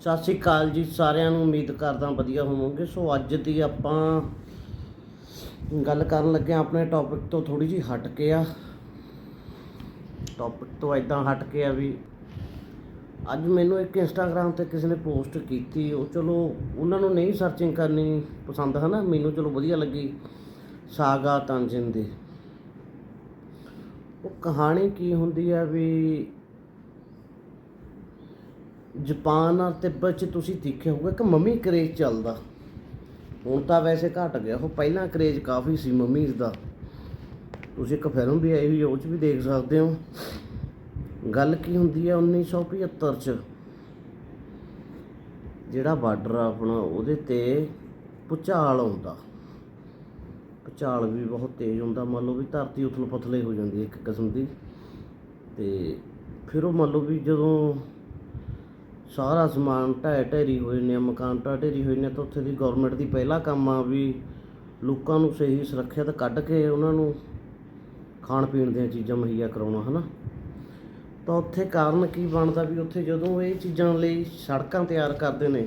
ਸਤਿ ਸ਼੍ਰੀ ਅਕਾਲ ਜੀ, ਸਾਰਿਆਂ ਨੂੰ ਉਮੀਦ ਕਰਦਾ ਵਧੀਆ ਹੋਵੋਗੇ। ਸੋ ਅੱਜ ਦੀ ਆਪਾਂ ਗੱਲ ਕਰਨ ਲੱਗੇ ਆਪਣੇ ਟੌਪਿਕ ਤੋਂ ਥੋੜੀ ਜੀ ਹਟ ਕੇ ਆ। ਟੌਪਿਕ ਤੋਂ ਇਦਾਂ ਹਟ ਕੇ ਆ ਵੀ ਅੱਜ ਮੈਨੂੰ ਇੱਕ ਇੰਸਟਾਗ੍ਰam ਤੇ ਕਿਸੇ ਨੇ ਪੋਸਟ ਕੀਤੀ, ਉਹ ਚਲੋ ਉਹਨਾਂ ਨੂੰ ਨਹੀਂ ਸਰਚਿੰਗ ਕਰਨੀ ਪਸੰਦ ਹੈ ਨਾ ਮੈਨੂੰ ਚਲੋ ਵਧੀਆ ਲੱਗੀ, ਸਾਗਾ ਤਨਜਿਨ ਦੀ ਉਹ ਕਹਾਣੀ ਕੀ ਹੁੰਦੀ ਆ ਵੀ ਜਾਪਾਨ ਔਰ ਤਿੱਬਤ 'ਚ ਤੁਸੀਂ ਦੇਖਿਆ ਹੋਊਗਾ ਕਿ ਮੰਮੀ ਕਰੇਜ ਚੱਲਦਾ। ਹੁਣ ਤਾਂ ਵੈਸੇ ਘਟ ਗਿਆ, ਉਹ ਪਹਿਲਾਂ ਕਰੇਜ ਕਾਫੀ ਸੀ ਮੰਮੀਜ਼ ਦਾ। ਤੁਸੀਂ ਇੱਕ ਫਿਲਮ ਵੀ ਆਈ ਹੋਈ ਉਹ 'ਚ ਵੀ ਦੇਖ ਸਕਦੇ ਹੋ। ਗੱਲ ਕੀ ਹੁੰਦੀ ਹੈ 1975 'ਚ? ਜਿਹੜਾ ਬਾਰਡਰ ਆ ਆਪਣਾ, ਉਹਦੇ ਤੇ ਭੁਚਾਲ ਆਉਂਦਾ। ਭੁਚਾਲ ਵੀ ਬਹੁਤ ਤੇਜ਼ ਹੁੰਦਾ, ਮੰਨ ਲਓ ਵੀ ਧਰਤੀ ਉਥਲ ਪਥਲੇ ਹੋ ਜਾਂਦੀ ਹੈ ਇੱਕ ਕਿਸਮ ਦੀ। ਤੇ ਫਿਰ ਉਹ ਮੰਨ ਲਓ ਵੀ ਜਦੋਂ ਸਾਰਾ ਸਮਾਨ ਢਹਿ ਢੇਰੀ ਹੋਏ ਨੇ ਮਕਾਨ ਢਹਿ ਢੇਰੀ ਹੋਏ ਨੇ, ਤਾਂ ਉੱਥੇ ਦੀ ਗਵਰਨਮੈਂਟ ਦੀ ਪਹਿਲਾ ਕੰਮ ਆ ਵੀ ਲੋਕਾਂ ਨੂੰ ਸਹੀ ਸੁਰੱਖਿਅਤ ਕੱਢ ਕੇ ਉਹਨਾਂ ਨੂੰ ਖਾਣ ਪੀਣ ਦੀਆਂ ਚੀਜ਼ਾਂ ਮੁਹੱਈਆ ਕਰਾਉਣਾ, ਹਨਾ? ਤਾਂ ਉੱਥੇ ਕਾਰਨ ਕੀ ਬਣਦਾ ਵੀ ਉੱਥੇ ਜਦੋਂ ਇਹ ਚੀਜ਼ਾਂ ਲਈ ਸੜਕਾਂ ਤਿਆਰ ਕਰਦੇ ਨੇ,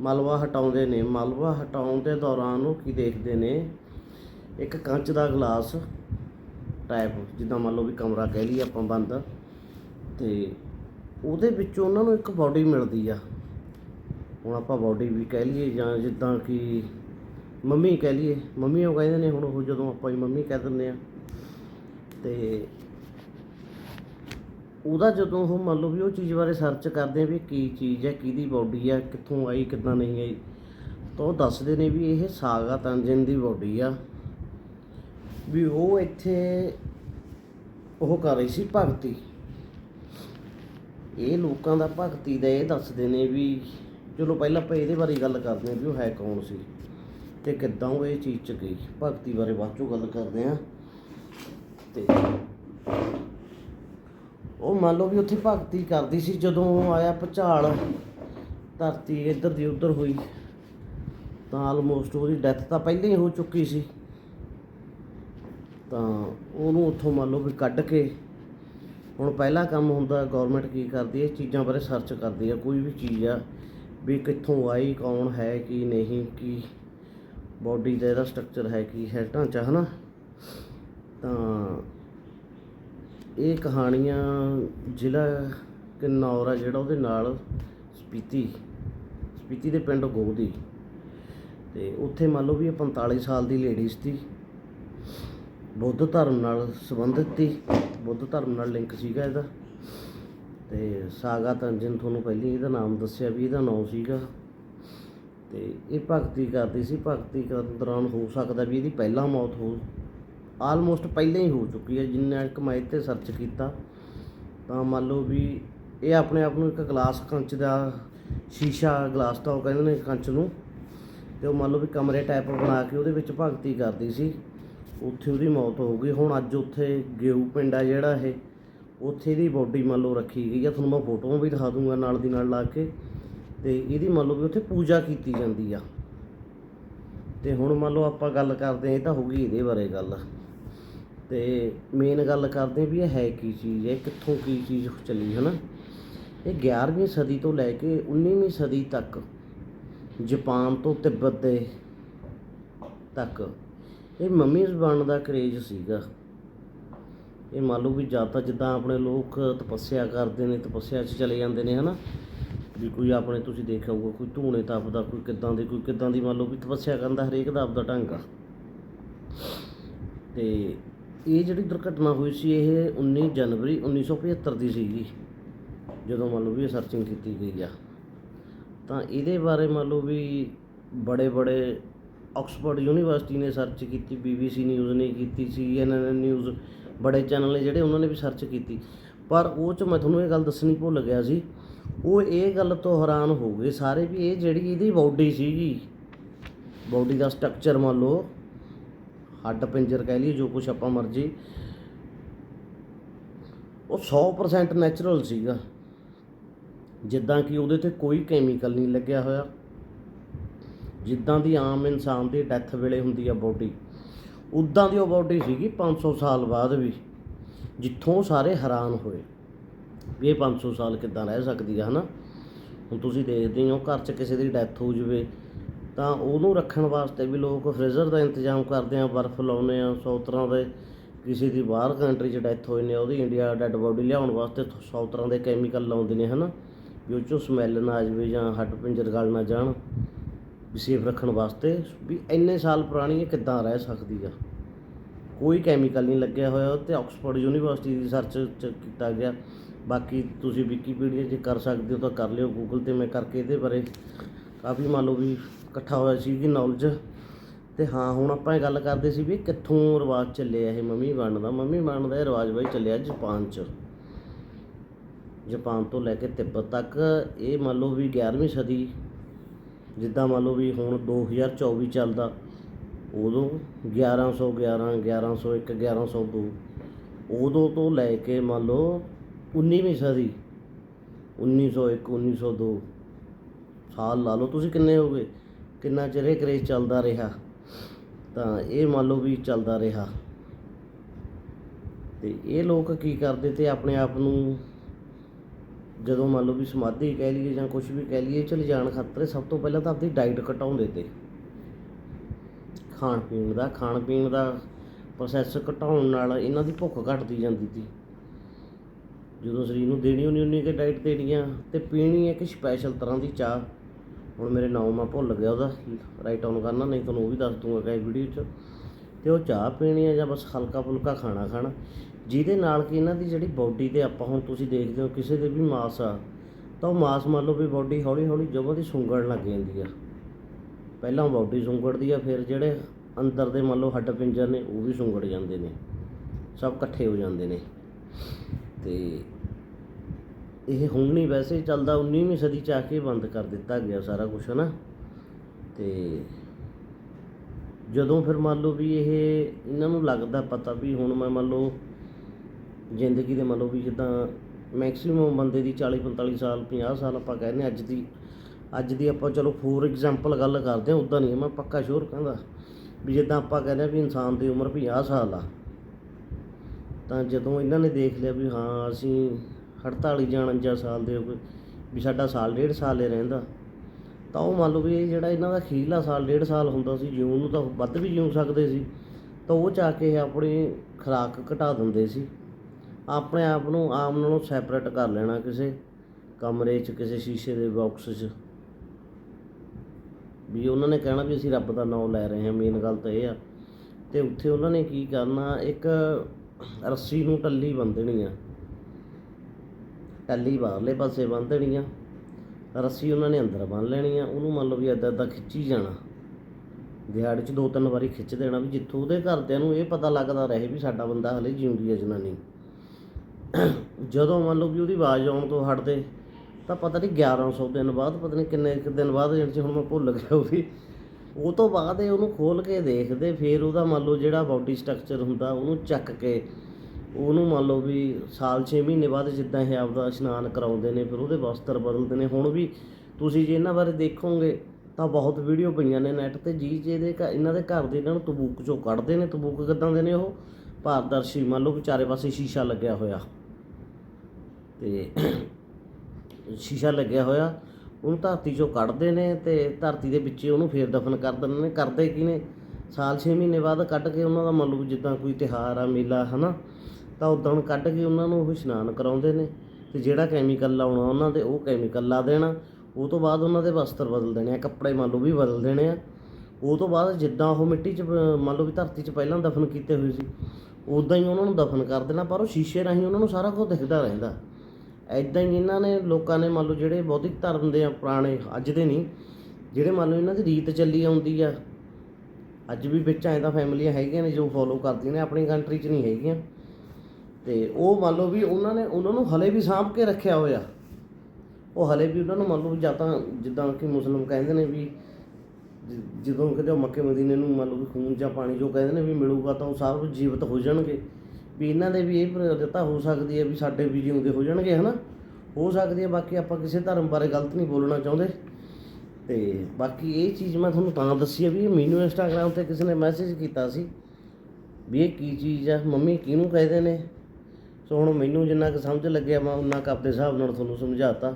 ਮਲਵਾ ਹਟਾਉਂਦੇ ਨੇ, ਮਲਵਾ ਹਟਾਉਣ ਦੇ ਦੌਰਾਨ ਉਹ ਕੀ ਦੇਖਦੇ ਨੇ? ਇੱਕ ਕੰਚ ਦਾ ਗਲਾਸ ਟਾਈਪ ਜਿੱਦਾਂ ਮੰਨ ਲਓ ਵੀ ਕਮਰਾ ਕਹਿ ਲਈਏ ਆਪਾਂ ਬੰਦ, ਤੇ ਉਹਦੇ ਵਿੱਚੋਂ ਉਹਨਾਂ ਨੂੰ ਇੱਕ ਬਾਡੀ ਮਿਲਦੀ ਆ। ਹੁਣ ਆਪਾਂ ਬਾਡੀ ਵੀ ਕਹਿ ਲਈਏ ਜਾਂ ਜਿੱਦਾਂ ਕਿ ਮੰਮੀ ਕਹਿ ਲਈਏ, ਮੰਮੀ ਉਹ ਕਹਿੰਦੇ ਨੇ ਹੁਣ ਉਹ ਜਦੋਂ ਆਪਾਂ ਹੀ ਮੰਮੀ ਕਹਿ ਦਿੰਦੇ ਆ। ਤੇ ਉਹਦਾ ਜਦੋਂ ਉਹ ਮੰਨ ਲਓ ਵੀ ਉਹ ਚੀਜ਼ ਬਾਰੇ ਸਰਚ ਕਰਦੇ ਆ ਵੀ ਕੀ ਚੀਜ਼ ਹੈ, ਕਿਹਦੀ ਬਾਡੀ ਆ, ਕਿੱਥੋਂ ਆਈ, ਕਿੱਦਾਂ ਨਹੀਂ ਆਈ, ਤਾਂ ਉਹ ਦੱਸਦੇ ਨੇ ਵੀ ਇਹ ਸਾਗਾ ਤੰਜਨ ਦੀ ਬਾਡੀ ਆ। ਵੀ ਉਹ ਇੱਥੇ ਉਹ ਕਰ ਰਹੀ ਸੀ ਭਗਤੀ। ਇਹ ਲੋਕਾਂ ਦਾ ਭਗਤੀ ਦਾ ਇਹ ਦੱਸਦੇ ਨੇ ਵੀ ਚਲੋ ਪਹਿਲਾਂ ਆਪਾਂ ਇਹਦੇ ਬਾਰੇ ਗੱਲ ਕਰਦੇ ਹਾਂ ਵੀ ਉਹ ਹੈ ਕੌਣ ਸੀ ਤੇ ਕਿੱਦਾਂ ਉਹ ਇਹ ਚੀਜ਼ ਚ ਗਈ। ਭਗਤੀ ਬਾਰੇ ਬਾਅਦ ਚੋਂ ਗੱਲ ਕਰਦੇ ਹਾਂ। ਤੇ ਉਹ ਮੰਨ ਲਓ ਵੀ ਉੱਥੇ ਭਗਤੀ ਕਰਦੀ ਸੀ, ਜਦੋਂ ਆਇਆ ਭੁਚਾਲ, ਧਰਤੀ ਇੱਧਰ ਦੀ ਉੱਧਰ ਹੋਈ, ਤਾਂ ਆਲਮੋਸਟ ਉਹਦੀ ਡੈਥ ਤਾਂ ਪਹਿਲਾਂ ਹੀ ਹੋ ਚੁੱਕੀ ਸੀ। ਤਾਂ ਉਹਨੂੰ ਉੱਥੋਂ ਮੰਨ ਲਓ ਵੀ ਕੱਢ ਕੇ ਹੁਣ ਪਹਿਲਾ ਕੰਮ ਹੁੰਦਾ ਗਵਰਨਮੈਂਟ ਕੀ ਕਰਦੀ ਹੈ ਇਹ ਚੀਜ਼ਾਂ ਬਾਰੇ ਸਰਚ ਕਰਦੀ ਹੈ, ਕੋਈ ਵੀ ਚੀਜ਼ ਆ, ਵੀ ਕਿੱਥੋਂ ਆਈ, ਕੌਣ ਹੈ, ਕੀ ਨਹੀਂ, ਕੀ ਬਾਡੀ ਦਾ ਇਹਦਾ ਸਟਰਕਚਰ ਹੈ, ਕੀ ਹੈ, ਢਾਂਚਾ, ਹਨਾ? ਤਾਂ ਇਹ ਕਹਾਣੀਆਂ ਜ਼ਿਲ੍ਹਾ ਕਿਨੌਰ ਆ ਜਿਹੜਾ ਉਹਦੇ ਨਾਲ ਸਪੀਤੀ ਸਪੀਤੀ ਦੇ ਪਿੰਡ ਗੋਦੀ ਤੇ ਉੱਥੇ ਮੰਨ ਲਓ ਵੀ ਇਹ 45 ਸਾਲ ਦੀ ਲੇਡੀ ਸੀ ਬੁੱਧ ਧਰਮ ਨਾਲ ਸੰਬੰਧਿਤ ਸੀ। ਬੁੱਧ ਧਰਮ ਨਾਲ ਲਿੰਕ ਸੀਗਾ ਇਹਦਾ। ਤੇ ਸਾਗਾ ਤੰਜਨ ਤੁਹਾਨੂੰ ਪਹਿਲਾਂ ਇਹਦਾ ਨਾਮ ਦੱਸਿਆ ਵੀ ਇਹਦਾ ਨਾਮ ਸੀਗਾ। ਤੇ ਇਹ ਭਗਤੀ ਕਰਦੀ ਸੀ, ਭਗਤੀ ਕਰਨ ਦੌਰਾਨ ਹੋ ਸਕਦਾ ਵੀ ਇਹਦੀ ਪਹਿਲਾਂ ਮੌਤ ਹੋ ਆਲਮੋਸਟ ਪਹਿਲਾਂ ਹੀ ਹੋ ਚੁੱਕੀ ਹੈ, ਜਿੰਨਾ ਇੱਕ ਮੈਂ ਇੱਥੇ ਸਰਚ ਕੀਤਾ। ਤਾਂ ਮੰਨ ਲਓ ਵੀ ਇਹ ਆਪਣੇ ਆਪ ਨੂੰ ਇੱਕ ਗਲਾਸ ਕੰਚ ਦਾ ਸ਼ੀਸ਼ਾ ਗਲਾਸ ਤਾਂ ਉਹ ਕਹਿੰਦੇ ਨੇ ਕੰਚ ਨੂੰ। ਤੇ ਉਹ ਮੰਨ ਲਓ ਵੀ ਕਮਰੇ ਟਾਈਪ ਬਣਾ ਕੇ ਉਹਦੇ ਵਿੱਚ ਭਗਤੀ ਕਰਦੀ ਸੀ। ਉੱਥੇ ਉਹਦੀ ਮੌਤ ਹੋ ਗਈ। ਹੁਣ ਅੱਜ ਉੱਥੇ ਗੇਊ ਪਿੰਡ ਆ ਜਿਹੜਾ ਇਹ, ਉੱਥੇ ਦੀ ਬੋਡੀ ਮੰਨ ਲਓ ਰੱਖੀ ਗਈ ਆ। ਤੁਹਾਨੂੰ ਮੈਂ ਫੋਟੋਆਂ ਵੀ ਦਿਖਾ ਦੂੰਗਾ ਨਾਲ ਦੀ ਨਾਲ ਲਾ ਕੇ। ਤੇ ਇਹਦੀ ਮੰਨ ਲਓ ਵੀ ਉੱਥੇ ਪੂਜਾ ਕੀਤੀ ਜਾਂਦੀ ਆ। ਤੇ ਹੁਣ ਮੰਨ ਲਓ ਆਪਾਂ ਗੱਲ ਕਰਦੇ ਆ, ਇਹ ਤਾਂ ਹੋ ਗਈ ਇਹਦੇ ਬਾਰੇ ਗੱਲ। ਤੇ ਮੇਨ ਗੱਲ ਕਰਦੇ ਵੀ ਇਹ ਹੈ ਕੀ ਚੀਜ਼ ਹੈ ਕਿੱਥੋਂ ਕੀ ਚੀਜ਼ ਚੱਲੀ ਹੈ ਨਾ ਇਹ 11ਵੀਂ ਸਦੀ ਤੋਂ ਲੈ ਕੇ 19ਵੀਂ ਸਦੀ ਤੱਕ, ਜਾਪਾਨ ਤੋਂ ਤਿੱਬਤ ਦੇ ਤੱਕ ਇਹ ਮਮੀਜ਼ ਬਣਨ ਦਾ ਕਰੇਜ ਸੀਗਾ। ਇਹ ਮੰਨ ਲਓ ਵੀ ਜਾਂ ਤਾਂ ਜਿੱਦਾਂ ਆਪਣੇ ਲੋਕ ਤਪੱਸਿਆ ਕਰਦੇ ਨੇ, ਤਪੱਸਿਆ 'ਚ ਚਲੇ ਜਾਂਦੇ ਨੇ, ਹਨਾ? ਵੀ ਕੋਈ ਆਪਣੇ ਤੁਸੀਂ ਦੇਖਿਆ ਹੋਊਗਾ, ਕੋਈ ਧੂਣੇ ਤਪਦਾ, ਕੋਈ ਕਿੱਦਾਂ ਦੇ, ਕੋਈ ਕਿੱਦਾਂ ਦੀ ਮੰਨ ਲਓ ਵੀ ਤਪੱਸਿਆ ਕਰਨ ਦਾ ਹਰੇਕ ਦਾ ਆਪਦਾ ਢੰਗ ਆ। ਤੇ ਇਹ ਜਿਹੜੀ ਦੁਰਘਟਨਾ ਹੋਈ ਸੀ, ਇਹ 19 ਜਨਵਰੀ 1975 ਦੀ ਸੀਗੀ, ਜਦੋਂ ਮੰਨ ਲਓ ਵੀ ਇਹ ਸਰਚਿੰਗ ਕੀਤੀ ਗਈ ਆ। ਤਾਂ ਇਹਦੇ ਬਾਰੇ ਮੰਨ ਲਓ ਵੀ ਬੜੇ ਬੜੇ ਆਕਸਫੋਰਡ ਯੂਨੀਵਰਸਿਟੀ ਨੇ ਸਰਚ ਕੀਤੀ, ਬੀਬੀਸੀ ਨਿਊਜ਼ ਨੇ ਕੀਤੀ, ਸੀਐਨਐਨ ਨਿਊਜ਼, ਬੜੇ ਚੈਨਲ ਨੇ ਜਿਹੜੇ ਉਹਨਾਂ ਨੇ ਵੀ ਸਰਚ ਕੀਤੀ। ਪਰ ਉਹ ਚ ਮੈਂ ਤੁਹਾਨੂੰ ਇਹ ਗੱਲ ਦੱਸਣੀ ਭੁੱਲ ਗਿਆ ਸੀ, ਉਹ ਇਹ ਗੱਲ ਤੋਂ ਹੈਰਾਨ ਹੋ ਗਏ ਸਾਰੇ ਵੀ ਇਹ ਜਿਹੜੀ ਇਹਦੀ ਬਾਡੀ ਸੀਗੀ, ਬਾਡੀ ਦਾ ਸਟਰਕਚਰ ਮੰਨ ਲਓ, ਹੱਡ ਪਿੰਜਰ ਕਹਿ ਲਈਏ, ਜੋ ਕੁਝ ਆਪਾਂ ਮਰਜ਼ੀ, ਉਹ 100% ਨੈਚੁਰਲ ਸੀਗਾ। ਜਿੱਦਾਂ ਕਿ ਉਹਦੇ ਤੇ ਕੋਈ ਕੈਮੀਕਲ ਨਹੀਂ ਲੱਗਿਆ ਹੋਇਆ। ਜਿੱਦਾਂ ਦੀ ਆਮ ਇਨਸਾਨ ਦੀ ਡੈਥ ਵੇਲੇ ਹੁੰਦੀ ਆ ਬੋਡੀ ਉਦਾਂ ਦੀ ਉਹ ਬਾਡੀ ਸੀਗੀ 500 ਸਾਲ ਬਾਅਦ ਵੀ, ਜਿੱਥੋਂ ਸਾਰੇ ਹੈਰਾਨ ਹੋਏ ਵੀ ਇਹ 500 ਸਾਲ ਕਿੱਦਾਂ ਰਹਿ ਸਕਦੀ ਆ, ਹਨਾ? ਹੁਣ ਤੁਸੀਂ ਦੇਖਦੇ ਹੋ ਘਰ 'ਚ ਕਿਸੇ ਦੀ ਡੈਥ ਹੋ ਜਵੇ, ਤਾਂ ਉਹਨੂੰ ਰੱਖਣ ਵਾਸਤੇ ਵੀ ਲੋਕ ਫ੍ਰੀਜ਼ਰ ਦਾ ਇੰਤਜ਼ਾਮ ਕਰਦੇ ਆ, ਬਰਫ਼ ਲਾਉਂਦੇ ਆ, ਸੌ ਤਰ੍ਹਾਂ ਦੇ ਕਿਸੇ ਦੀ ਬਾਹਰ ਕੰਟਰੀ 'ਚ ਡੈਥ ਹੋਈ ਨੇ, ਉਹਦੀ ਇੰਡੀਆ ਡੈੱਡ ਬੋਡੀ ਲਿਆਉਣ ਵਾਸਤੇ ਸੌ ਤਰ੍ਹਾਂ ਦੇ ਕੈਮੀਕਲ ਲਾਉਂਦੇ ਨੇ, ਹਨਾ? ਵੀ ਉਹ 'ਚੋਂ ਸਮੈਲ ਨਾ ਆ ਜਾਵੇ ਜਾਂ ਹੱਡ ਪਿੰਜਰ ਗਲ ਨਾ ਜਾਣ। ਵੀ ਸੇਫ ਰੱਖਣ ਵਾਸਤੇ ਵੀ ਇੰਨੇ ਸਾਲ ਪੁਰਾਣੀ ਇਹ ਕਿੱਦਾਂ ਰਹਿ ਸਕਦੀ ਆ? ਕੋਈ ਕੈਮੀਕਲ ਨਹੀਂ ਲੱਗਿਆ ਹੋਇਆ ਤੇ ਆਕਸਫੋਰਡ ਯੂਨੀਵਰਸਿਟੀ ਦੀ ਰਿਸਰਚ ਕੀਤਾ ਗਿਆ। ਬਾਕੀ ਤੁਸੀਂ ਵਿਕੀਪੀਡੀਆ 'ਚ ਕਰ ਸਕਦੇ ਹੋ ਤਾਂ ਕਰ ਲਿਓ ਗੂਗਲ ਤੇ ਮੈਂ ਕਰਕੇ ਇਹਦੇ ਬਾਰੇ ਕਾਫੀ ਮੰਨ ਲਓ ਵੀ ਇਕੱਠਾ ਹੋਇਆ ਸੀ ਕਿ ਨੌਲੇਜ ਤੇ ਹਾਂ, ਹੁਣ ਆਪਾਂ ਇਹ ਗੱਲ ਕਰਦੇ ਸੀ ਵੀ ਕਿੱਥੋਂ ਰਿਵਾਜ ਚੱਲਿਆ ਇਹ ਮੰਮੀ ਬਣਨ ਦਾ। ਮੰਮੀ ਬਣਨ ਦਾ ਇਹ ਰਿਵਾਜ ਬਾਈ ਚੱਲਿਆ ਜਾਪਾਨ 'ਚ। ਜਾਪਾਨ ਤੋਂ ਲੈ ਕੇ ਤਿੱਬਤ ਤੱਕ ਇਹ ਮੰਨ ਲਓ ਵੀ 11ਵੀਂ ਸਦੀ ਜਿੱਦਾਂ ਮੰਨ ਲਓ ਵੀ ਹੁਣ 2024 ਚੱਲਦਾ, ਉਦੋਂ 1111 1101 1102 ਉਦੋਂ ਤੋਂ ਲੈ ਕੇ ਮੰਨ ਲਓ 19ਵੀਂ ਸਦੀ 1901 1902 ਸਾਲ ਲਾ ਲਓ, ਤੁਸੀਂ ਕਿੰਨੇ ਹੋ ਗਏ ਕਿੰਨਾ ਚਿਰ ਇਹ ਕਰੇਜ਼ ਚੱਲਦਾ ਰਿਹਾ? ਤਾਂ ਇਹ ਮੰਨ ਲਓ ਵੀ ਚੱਲਦਾ ਰਿਹਾ। ਤੇ ਇਹ ਲੋਕ ਕੀ ਕਰਦੇ ਤੇ ਆਪਣੇ ਆਪ ਨੂੰ ਜਦੋਂ ਮੰਨ ਲਓ ਵੀ ਸਮਾਧੀ ਕਹਿ ਲਈਏ ਜਾਂ ਕੁਝ ਵੀ ਕਹਿ ਲਈਏ ਚਲ ਜਾਣ ਖਾਤਰ ਸਭ ਤੋਂ ਪਹਿਲਾਂ ਤਾਂ ਆਪਣੀ ਡਾਈਟ ਘਟਾਉਂਦੇ ਤੇ। ਖਾਣ ਪੀਣ ਦਾ, ਖਾਣ ਪੀਣ ਦਾ ਪ੍ਰੋਸੈਸ ਘਟਾਉਣ ਨਾਲ ਇਹਨਾਂ ਦੀ ਭੁੱਖ ਘਟਦੀ ਜਾਂਦੀ ਸੀ। ਜਦੋਂ ਸਰੀਰ ਨੂੰ ਦੇਣੀ ਹੋਣੀ ਉਨੀ ਕਿ ਡਾਈਟ ਦੇਣੀ ਆ ਤੇ ਪੀਣੀ ਇੱਕ ਸਪੈਸ਼ਲ ਤਰ੍ਹਾਂ ਦੀ ਚਾਹ। ਹੁਣ ਮੇਰੇ ਨਾਮ ਮੈਂ ਭੁੱਲ ਗਿਆ ਉਹਦਾ ਰਾਈਟ ਆਨ ਕਰਨਾ, ਨਹੀਂ ਤੁਹਾਨੂੰ ਉਹ ਵੀ ਦੱਸ ਦੂੰਗਾ ਕਿ ਵੀਡੀਓ 'ਚ। ਤੇ ਉਹ ਚਾਹ ਪੀਣੀ ਆ ਜਾਂ ਬਸ ਹਲਕਾ ਫੁਲਕਾ ਖਾਣਾ ਖਾਣਾ। ਜਿਹਦੇ ਨਾਲ ਕਿ ਇਹਨਾਂ ਦੀ ਜਿਹੜੀ ਬਾਡੀ ਤੇ ਆਪਾਂ ਹੁਣ ਤੁਸੀਂ ਦੇਖਦੇ ਹੋ ਕਿਸੇ ਦੇ ਵੀ ਮਾਸ ਆ, ਤਾਂ ਉਹ ਮਾਸ ਮੰਨ ਲਓ ਵੀ ਬਾਡੀ ਹੌਲੀ ਹੌਲੀ ਜਮਾਂ ਦੀ ਸੁੰਗੜਨ ਲੱਗ ਜਾਂਦੀ ਆ। ਪਹਿਲਾਂ ਬਾਡੀ ਸੁੰਗੜਦੀ ਆ, ਫਿਰ ਜਿਹੜੇ ਅੰਦਰ ਦੇ ਮੰਨ ਲਓ ਹੱਡ ਪਿੰਜਰ ਨੇ, ਉਹ ਵੀ ਸੁੰਗੜ ਜਾਂਦੇ ਨੇ। ਸਭ ਇਕੱਠੇ ਹੋ ਜਾਂਦੇ ਨੇ। ਤੇ ਇਹ ਹੁਣ ਨਹੀਂ ਵੈਸੇ ਚੱਲਦਾ 19ਵੀਂ ਸਦੀ ਚ ਆ ਕੇ ਬੰਦ ਕਰ ਦਿੱਤਾ ਗਿਆ ਸਾਰਾ ਕੁਝ ਹਨਾ? ਤੇ ਜਦੋਂ ਫਿਰ ਮੰਨ ਲਓ ਵੀ ਇਹ, ਇਹਨਾਂ ਨੂੰ ਲੱਗਦਾ ਪਤਾ ਵੀ ਹੁਣ ਮੈਂ ਮੰਨ ਲਓ ਜ਼ਿੰਦਗੀ ਦੇ ਮੰਨ ਲਓ ਵੀ ਜਿੱਦਾਂ ਮੈਕਸਿਮਮ ਬੰਦੇ ਦੀ 40 45 ਸਾਲ 50 ਸਾਲ ਆਪਾਂ ਕਹਿੰਦੇ ਹਾਂ ਅੱਜ ਦੀ ਅੱਜ ਦੀ ਆਪਾਂ ਚਲੋ ਫੋਰ ਐਗਜ਼ਾਮਪਲ ਗੱਲ ਕਰਦੇ ਹਾਂ ਉਦਾਂ ਨਹੀਂ ਮੈਂ ਪੱਕਾ ਸ਼ੋਰ ਕਹਿੰਦਾ ਵੀ ਜਿੱਦਾਂ ਆਪਾਂ ਕਹਿੰਦੇ ਹਾਂ ਵੀ ਇਨਸਾਨ ਦੀ ਉਮਰ 50 ਸਾਲ ਆ, ਤਾਂ ਜਦੋਂ ਇਹਨਾਂ ਨੇ ਦੇਖ ਲਿਆ ਵੀ ਹਾਂ ਅਸੀਂ 48 ਜਾਂ 49 ਸਾਲ ਦੇ ਹੋ ਗਏ, ਵੀ ਸਾਡਾ ਸਾਲ ਡੇਢ ਸਾਲ ਹੀ ਰਹਿੰਦਾ, ਤਾਂ ਉਹ ਮੰਨ ਲਓ ਵੀ ਇਹ ਜਿਹੜਾ ਇਹਨਾਂ ਦਾ ਅਖੀਰਲਾ ਸਾਲ ਡੇਢ ਸਾਲ ਹੁੰਦਾ ਸੀ ਜਿਉਣ ਨੂੰ ਤਾਂ ਵੱਧ ਵੀ ਜਿਉ ਸਕਦੇ ਸੀ, ਤਾਂ ਉਹ ਚਾ ਕੇ ਇਹ ਆਪਣੀ ਖੁਰਾਕ ਘਟਾ ਦਿੰਦੇ ਸੀ। ਆਪਣੇ ਆਪ ਨੂੰ ਆਮ ਨਾਲੋਂ ਸੈਪਰੇਟ ਕਰ ਲੈਣਾ ਕਿਸੇ ਕਮਰੇ 'ਚ, ਕਿਸੇ ਸ਼ੀਸ਼ੇ ਦੇ ਬਾਕਸ 'ਚ। ਵੀ ਉਹਨਾਂ ਨੇ ਕਹਿਣਾ ਵੀ ਅਸੀਂ ਰੱਬ ਦਾ ਨਾਮ ਲੈ ਰਹੇ ਹਾਂ ਮੇਨ ਗੱਲ ਤਾਂ ਇਹ ਆ। ਤੇ ਉੱਥੇ ਉਹਨਾਂ ਨੇ ਕੀ ਕਰਨਾ, ਇੱਕ ਰੱਸੀ ਨੂੰ ਟੱਲੀ ਬੰਨ੍ਹਣੀ ਆ। ਟੱਲੀ ਬਾਹਰਲੇ ਪਾਸੇ ਬੰਨ੍ਹ ਦੇਣੀ ਆ। ਰੱਸੀ ਉਹਨਾਂ ਨੇ ਅੰਦਰ ਬੰਨ੍ਹ ਲੈਣੀ ਆ। ਉਹਨੂੰ ਮੰਨ ਲਓ ਵੀ ਇੱਦਾਂ ਇੱਦਾਂ ਖਿੱਚੀ ਜਾਣਾ। ਦਿਹਾੜੀ 'ਚ ਦੋ ਤਿੰਨ ਵਾਰੀ ਖਿੱਚ ਦੇਣਾ ਵੀ ਜਿੱਥੋਂ ਉਹਦੇ ਘਰਦਿਆਂ ਨੂੰ ਇਹ ਪਤਾ ਲੱਗਦਾ ਰਹੇ ਵੀ ਸਾਡਾ ਬੰਦਾ ਹਲੇ ਜਿਉਂਦੀ ਹੈ ਜਨਾਨੀ। ਜਦੋਂ ਮੰਨ ਲਓ ਵੀ ਉਹਦੀ ਆਵਾਜ਼ ਆਉਣ ਤੋਂ ਹਟਦੇ, ਤਾਂ ਪਤਾ ਨਹੀਂ 1100 ਦਿਨ ਬਾਅਦ, ਪਤਾ ਨਹੀਂ ਕਿੰਨੇ ਕੁ ਦਿਨ ਬਾਅਦ ਜਿਹੜੇ 'ਚ ਹੁਣ ਮੈਂ ਭੁੱਲ ਗਿਆ ਉਹਦੀ। ਉਹ ਤੋਂ ਬਾਅਦ ਇਹ ਉਹਨੂੰ ਖੋਲ ਕੇ ਦੇਖਦੇ, ਫਿਰ ਉਹਦਾ ਮੰਨ ਲਓ ਜਿਹੜਾ ਬਾਡੀ ਸਟਰਕਚਰ ਹੁੰਦਾ, ਉਹਨੂੰ ਚੱਕ ਕੇ ਉਹਨੂੰ ਮੰਨ ਲਓ ਵੀ ਸਾਲ 6 ਮਹੀਨੇ ਬਾਅਦ ਜਿੱਦਾਂ ਇਹ ਆਪਦਾ ਇਸ਼ਨਾਨ ਕਰਾਉਂਦੇ ਨੇ, ਫਿਰ ਉਹਦੇ ਵਸਤਰ ਬਦਲਦੇ ਨੇ। ਹੁਣ ਵੀ ਤੁਸੀਂ ਜੇ ਇਹਨਾਂ ਬਾਰੇ ਦੇਖੋਗੇ, ਤਾਂ ਬਹੁਤ ਵੀਡੀਓ ਪਈਆਂ ਨੇ ਨੈਟ ਤੇ। ਜੀ ਜਿਹਦੇ ਇਹਦੇ ਇਹਨਾਂ ਦੇ ਘਰ ਦੇ ਇਹਨਾਂ ਨੂੰ ਤਬੂਕ ਚੋਂ ਕੱਢਦੇ ਨੇ, ਤਬੂਕ ਕਿੱਦਾਂ ਦੇ ਨੇ ਉਹ? ਪਾਰਦਰਸ਼ੀ, ਮੰਨ ਲਓ ਵੀ ਚਾਰੇ ਪਾਸੇ ਸ਼ੀਸ਼ਾ ਲੱਗਿਆ ਹੋਇਆ। ਤੇ ਸ਼ੀਸ਼ਾ ਲੱਗਿਆ ਹੋਇਆ। ਉਹਨੂੰ ਧਰਤੀ ਚੋਂ ਕੱਢਦੇ ਨੇ ਤੇ ਧਰਤੀ ਦੇ ਵਿੱਚ ਉਹਨੂੰ ਫੇਰ ਦਫਨ ਕਰ ਦਿੰਦੇ ਨੇ। ਕਰਦੇ ਕੀ ਨੇ? ਸਾਲ 6 ਮਹੀਨੇ ਬਾਅਦ ਕੱਢ ਕੇ ਉਹਨਾਂ ਦਾ ਮੰਨ ਲਓ ਵੀ ਜਿੱਦਾਂ ਕੋਈ ਤਿਹਾਰ ਆ, ਮੇਲਾ, ਹਨਾ, ਤਾਂ ਉਦੋਂ ਕੱਢ ਕੇ ਉਹਨਾਂ ਨੂੰ ਉਹ ਇਸ਼ਨਾਨ ਕਰਾਉਂਦੇ ਨੇ। ਤੇ ਜਿਹੜਾ ਕੈਮੀਕਲ ਲਾਉਣਾ ਉਹਨਾਂ ਦੇ, ਉਹ ਕੈਮੀਕਲ ਲਾ ਦੇਣਾ। ਉਹ ਤੋਂ ਬਾਅਦ ਉਹਨਾਂ ਦੇ ਵਸਤਰ ਬਦਲ ਦੇਣੇ ਆ, ਕੱਪੜੇ ਮੰਨ ਲਓ ਵੀ ਬਦਲ ਦੇਣੇ ਆ। ਉਹ ਤੋਂ ਬਾਅਦ ਜਿੱਦਾਂ ਉਹ ਮਿੱਟੀ 'ਚ ਮੰਨ ਲਓ ਵੀ ਧਰਤੀ 'ਚ ਪਹਿਲਾਂ ਦਫਨ ਕੀਤੇ ਹੋਏ ਸੀ, ਉਦਾਂ ਹੀ ਉਹਨਾਂ ਨੂੰ ਦਫਨ ਕਰ ਦੇਣਾ। ਪਰ ਉਹ ਸ਼ੀਸ਼ੇ ਰਾਹੀਂ ਉਹਨਾਂ ਨੂੰ ਸਾਰਾ ਕੁਝ ਦਿਖਦਾ ਰਹਿੰਦਾ। ਐਦਾਂ ਹੀ ਇਹਨਾਂ ਨੇ ਲੋਕਾਂ ਨੇ ਮੰਨ ਲਓ ਜਿਹੜੇ ਬੌਧਿਕ ਧਰਮ ਦੇ ਆ, ਪੁਰਾਣੇ ਅੱਜ ਦੇ ਨਹੀਂ, ਜਿਹੜੇ ਮੰਨ ਲਓ ਇਹਨਾਂ ਦੀ ਰੀਤ ਚੱਲੀ ਆਉਂਦੀ ਆ, ਅੱਜ ਵੀ ਵਿੱਚ ਐਂ ਤਾਂ ਫੈਮਲੀਆਂ ਹੈਗੀਆਂ ਨੇ ਜੋ ਫੋਲੋ ਕਰਦੀਆਂ ਨੇ, ਆਪਣੀ ਕੰਟਰੀ 'ਚ ਨਹੀਂ ਹੈਗੀਆਂ। ਤੇ ਉਹ ਮੰਨ ਲਓ ਵੀ ਉਹਨਾਂ ਨੇ, ਉਹਨਾਂ ਨੂੰ ਹਲੇ ਵੀ ਸਾਂਭ ਕੇ ਰੱਖਿਆ ਹੋਇਆ। ਉਹ ਹਲੇ ਵੀ ਉਹਨਾਂ ਨੂੰ ਮੰਨ ਲਓ ਵੀ ਜਾਂ ਤਾਂ ਜਿੱਦਾਂ ਕਿ ਮੁਸਲਮ ਕਹਿੰਦੇ ਨੇ ਵੀ ਜਦੋਂ ਕਿਤੇ ਉਹ ਮੱਕੇ ਮਦੀਨੇ ਨੂੰ ਮੰਨ ਲਓ ਵੀ ਖੂਨ ਜਾਂ ਪਾਣੀ ਜੋ ਕਹਿੰਦੇ ਨੇ ਵੀ ਮਿਲੂਗਾ ਤਾਂ ਉਹ ਸਭ ਜੀਵਤ ਹੋ ਜਾਣਗੇ। ਵੀ ਇਹਨਾਂ ਦੇ ਵੀ ਇਹ ਪ੍ਰਯੋਜਤਾ ਹੋ ਸਕਦੀ ਹੈ ਵੀ ਸਾਡੇ ਵੀ ਜਿਉਂਦੇ ਹੋ ਜਾਣਗੇ, ਹਨਾ? ਹੋ ਸਕਦੀ ਹੈ, ਬਾਕੀ ਆਪਾਂ ਕਿਸੇ ਧਰਮ ਬਾਰੇ ਗਲਤ ਨਹੀਂ ਬੋਲਣਾ ਚਾਹੁੰਦੇ। ਤੇ ਬਾਕੀ ਇਹ ਚੀਜ਼ ਮੈਂ ਤੁਹਾਨੂੰ ਤਾਂ ਦੱਸੀ ਹੈ ਵੀ ਇਹ ਮੈਨੂੰ ਇੰਸਟਾਗ੍ਰam ਤੇ ਕਿਸੇ ਨੇ ਮੈਸੇਜ ਕੀਤਾ ਸੀ ਵੀ ਇਹ ਕੀ ਚੀਜ਼ ਆ ਮੰਮੀ ਕਿਹਨੂੰ ਕਹਿੰਦੇ ਨੇ? ਸੋ ਹੁਣ ਮੈਨੂੰ ਜਿੰਨਾ ਕੁ ਸਮਝ ਲੱਗਿਆ, ਮੈਂ ਉਹਨਾਂ ਕੁ ਆਪਣੇ ਹਿਸਾਬ ਨਾਲ ਤੁਹਾਨੂੰ ਸਮਝਾਤਾ।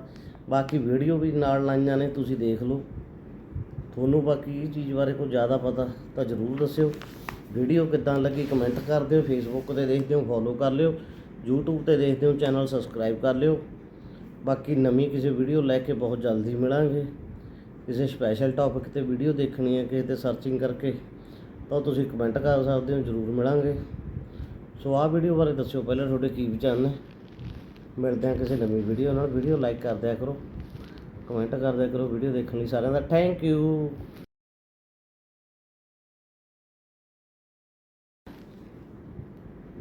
ਬਾਕੀ ਵੀਡੀਓ ਵੀ ਨਾਲ ਲਾਈਆਂ ਨੇ, ਤੁਸੀਂ ਦੇਖ ਲਓ। ਤੁਹਾਨੂੰ ਬਾਕੀ ਇਹ ਚੀਜ਼ ਬਾਰੇ ਕੋਈ ਜ਼ਿਆਦਾ ਪਤਾ ਤਾਂ ਜ਼ਰੂਰ ਦੱਸਿਓ। ਵੀਡੀਓ ਕਿੱਦਾਂ ਲੱਗੀ ਕਮੈਂਟ ਕਰ ਦਿਓ ਫੇਸਬੁੱਕ ਤੇ ਦੇਖਦੇ ਹੋ ਫੋਲੋ ਕਰ ਲਿਓ, YouTube ਤੇ ਦੇਖਦੇ ਹੋ ਚੈਨਲ ਸਬਸਕ੍ਰਾਈਬ ਕਰ ਲਿਓ। ਬਾਕੀ ਨਵੀਂ ਕਿਸੇ ਵੀਡੀਓ ਲੈ ਕੇ ਬਹੁਤ ਜਲਦੀ ਮਿਲਾਂਗੇ। ਕਿਸੇ ਸਪੈਸ਼ਲ ਟੌਪਿਕ ਤੇ ਵੀਡੀਓ ਦੇਖਣੀ ਹੈ, ਕਿਸੇ ਤੇ ਸਰਚਿੰਗ ਕਰਕੇ, ਤਾਂ ਤੁਸੀਂ ਕਮੈਂਟ ਕਰ ਸਕਦੇ ਹੋ, ਜ਼ਰੂਰ ਮਿਲਾਂਗੇ। ਸੋ ਆਹ ਵੀਡੀਓ ਬਾਰੇ ਦੱਸਿਓ ਪਹਿਲਾਂ ਤੁਹਾਡੇ ਕੀ ਵਿਚਾਰ ਨੇ। ਮਿਲਦੇ ਹਾਂ ਕਿਸੇ ਨਵੀਂ ਵੀਡੀਓ ਨਾਲ। ਵੀਡੀਓ ਲਾਈਕ ਕਰ ਦਿਆ ਕਰੋ, ਕਮੈਂਟ ਕਰ ਦਿਆ ਕਰੋ, ਵੀਡੀਓ ਦੇਖਣ ਲਈ ਸਾਰਿਆਂ ਦਾ ਥੈਂਕ ਯੂ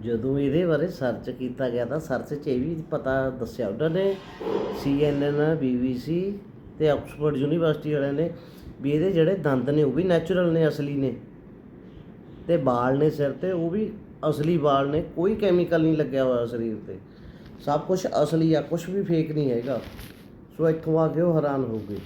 ਜਦੋਂ ਇਹਦੇ ਬਾਰੇ ਸਰਚ ਕੀਤਾ ਗਿਆ ਤਾਂ ਸਰਚ 'ਚ ਇਹ ਵੀ ਪਤਾ ਦੱਸਿਆ ਉਹਨਾਂ ਨੇ CNN BBC ਤੇ ਆਕਸਫੋਰਡ ਯੂਨੀਵਰਸਿਟੀ ਵਾਲਿਆਂ ਨੇ ਵੀ ਇਹਦੇ ਜਿਹੜੇ ਦੰਦ ਨੇ ਉਹ ਵੀ ਨੈਚੁਰਲ ਨੇ, ਅਸਲੀ ਨੇ। ਤੇ ਵਾਲ ਨੇ ਸਿਰ ਤੇ, ਉਹ ਵੀ ਅਸਲੀ ਵਾਲ ਨੇ, ਕੋਈ ਕੈਮੀਕਲ ਨਹੀਂ ਲੱਗਿਆ ਹੋਇਆ ਸਰੀਰ ਤੇ। ਸਭ ਕੁਝ ਅਸਲੀ ਆ ਕੁਝ ਵੀ ਫੇਕ ਨਹੀਂ ਹੈਗਾ। ਸੋ ਇੱਥੋਂ ਆ ਕੇ ਉਹ ਹੈਰਾਨ ਹੋ ਗਏ।